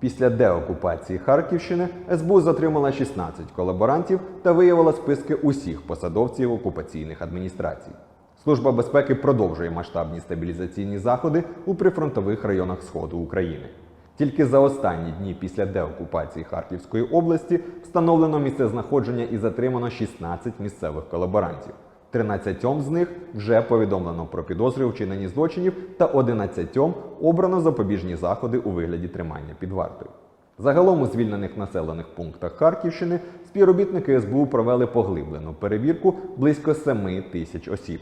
Після деокупації Харківщини СБУ затримала 16 колаборантів та виявила списки усіх посадовців окупаційних адміністрацій. Служба безпеки продовжує масштабні стабілізаційні заходи у прифронтових районах Сходу України. Тільки за останні дні після деокупації Харківської області встановлено місцезнаходження і затримано 16 місцевих колаборантів. 13 з них вже повідомлено про підозри у вчиненні злочинів та 11 обрано запобіжні заходи у вигляді тримання під вартою. Загалом у звільнених населених пунктах Харківщини співробітники СБУ провели поглиблену перевірку близько 7 тисяч осіб.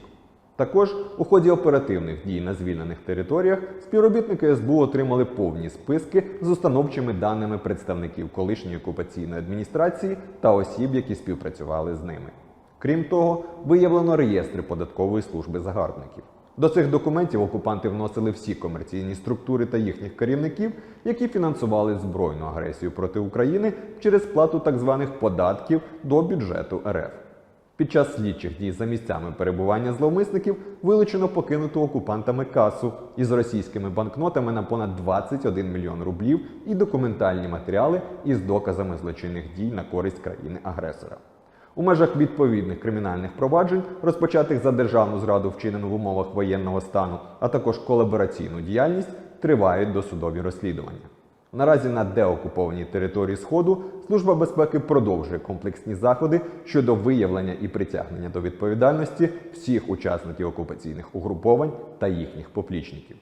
Також у ході оперативних дій на звільнених територіях співробітники СБУ отримали повні списки з установчими даними представників колишньої окупаційної адміністрації та осіб, які співпрацювали з ними. Крім того, виявлено реєстри податкової служби загарбників. До цих документів окупанти вносили всі комерційні структури та їхніх керівників, які фінансували збройну агресію проти України через сплату так званих податків до бюджету РФ. Під час слідчих дій за місцями перебування зловмисників вилучено покинуту окупантами касу із російськими банкнотами на понад 21 мільйон рублів і документальні матеріали із доказами злочинних дій на користь країни-агресора. У межах відповідних кримінальних проваджень, розпочатих за державну зраду, вчинену в умовах воєнного стану, а також колабораційну діяльність, тривають досудові розслідування. Наразі на деокупованій території Сходу Служба безпеки продовжує комплексні заходи щодо виявлення і притягнення до відповідальності всіх учасників окупаційних угруповань та їхніх поплічників.